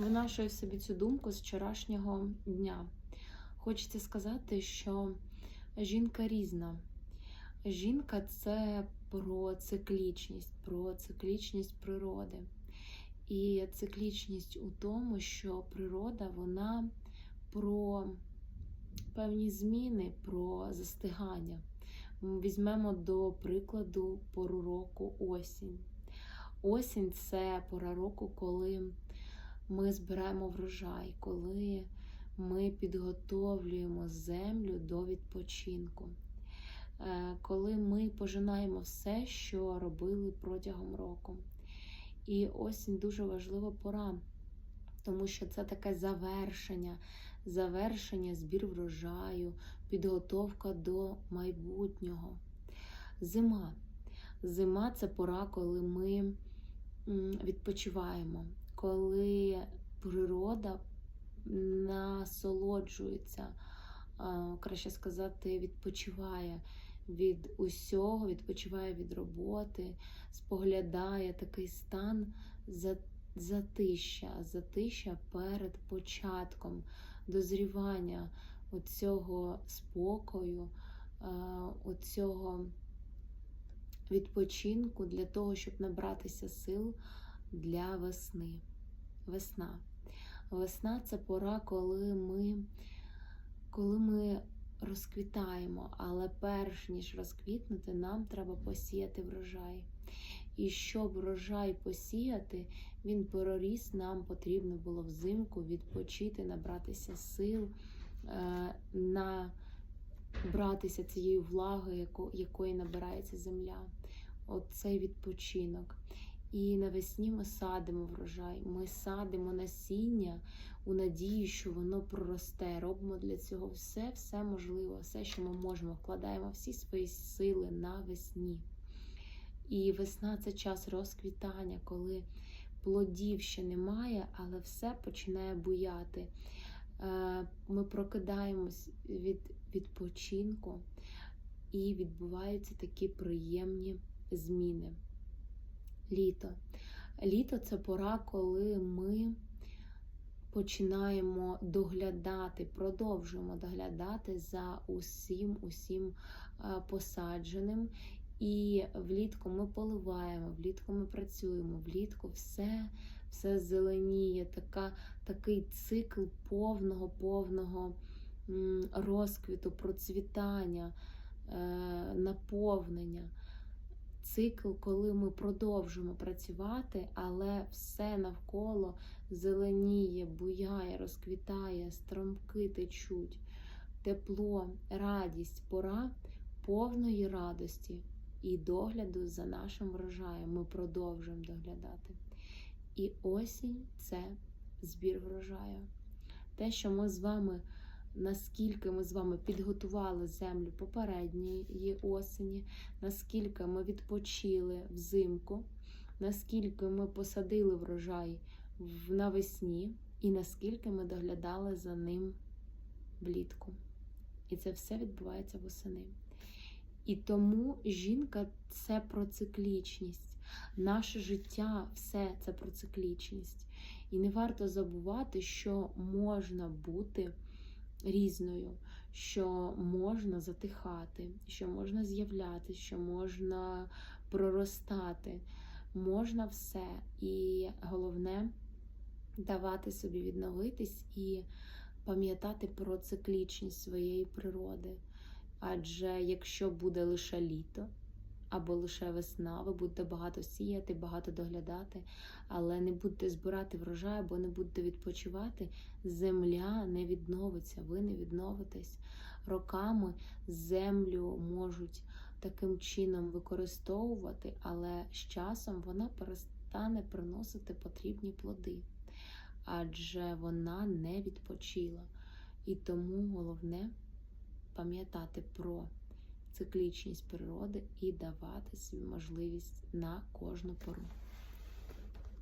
винашую собі цю думку з вчорашнього дня. Хочеться сказати, що жінка різна. Жінка це про циклічність, про циклічність природи. І циклічність у тому, що природа вона про певні зміни, про застигання. Візьмемо до прикладу пору року осінь. Осінь це пора року, коли ми збираємо врожай, коли ми підготовлюємо землю до відпочинку, е, коли ми пожинаємо все, що робили протягом року. І осінь дуже важлива пора, тому що це таке завершення, завершення, збір врожаю, підготовка до майбутнього. Зима. Зима це пора, коли ми відпочиваємо, коли природа насолоджується, краще сказати, відпочиває від усього, відпочиває від роботи, споглядає такий стан затища, затища перед початком дозрівання оцього спокою, оцього відпочинку для того, щоб набратися сил для весни. Весна. Весна це пора, коли ми, коли ми розквітаємо, але перш ніж розквітнути, нам треба посіяти врожай. І щоб врожай посіяти, він проріс, нам потрібно було взимку відпочити, набратися сил, е, набратися цієї влаги, якої набирається земля. Оцей відпочинок. І навесні ми садимо врожай, ми садимо насіння у надії, що воно проросте. Робимо для цього все, все можливе, все, що ми можемо, вкладаємо всі свої сили навесні. І весна це час розквітання, коли плодів ще немає, але все починає буяти. Е, ми прокидаємось від відпочинку, і відбуваються такі приємні зміни літо. Літо це пора, коли ми починаємо доглядати, продовжуємо доглядати за усім, усім посадженим. І влітку ми поливаємо, влітку ми працюємо, влітку все все зеленіє, така, такий цикл повного, повного розквіту, процвітання, е, наповнення цикл, коли ми продовжуємо працювати, але все навколо зеленіє, буяє, розквітає, стромки течуть, тепло, радість, пора повної радості і догляду за нашим врожаєм. Ми продовжуємо доглядати. І осінь це збір врожаю. Те, що ми з вами наскільки ми з вами підготували землю попередньої осені, наскільки ми відпочили взимку, наскільки ми посадили врожай навесні, і наскільки ми доглядали за ним влітку. І це все відбувається восени. І тому жінка це про циклічність. Наше життя все це про циклічність. І не варто забувати, що можна бути різною, що можна затихати, що можна з'являтися, що можна проростати, можна все. І головне давати собі відновитись і пам'ятати про циклічність своєї природи. Адже якщо буде лише літо, або лише весна, ви будете багато сіяти, багато доглядати, але не будете збирати врожай, або не будете відпочивати, земля не відновиться, ви не відновитесь. Роками землю можуть таким чином використовувати, але з часом вона перестане приносити потрібні плоди, адже вона не відпочила. І тому головне пам'ятати про циклічність природи і давати собі можливість на кожну пору.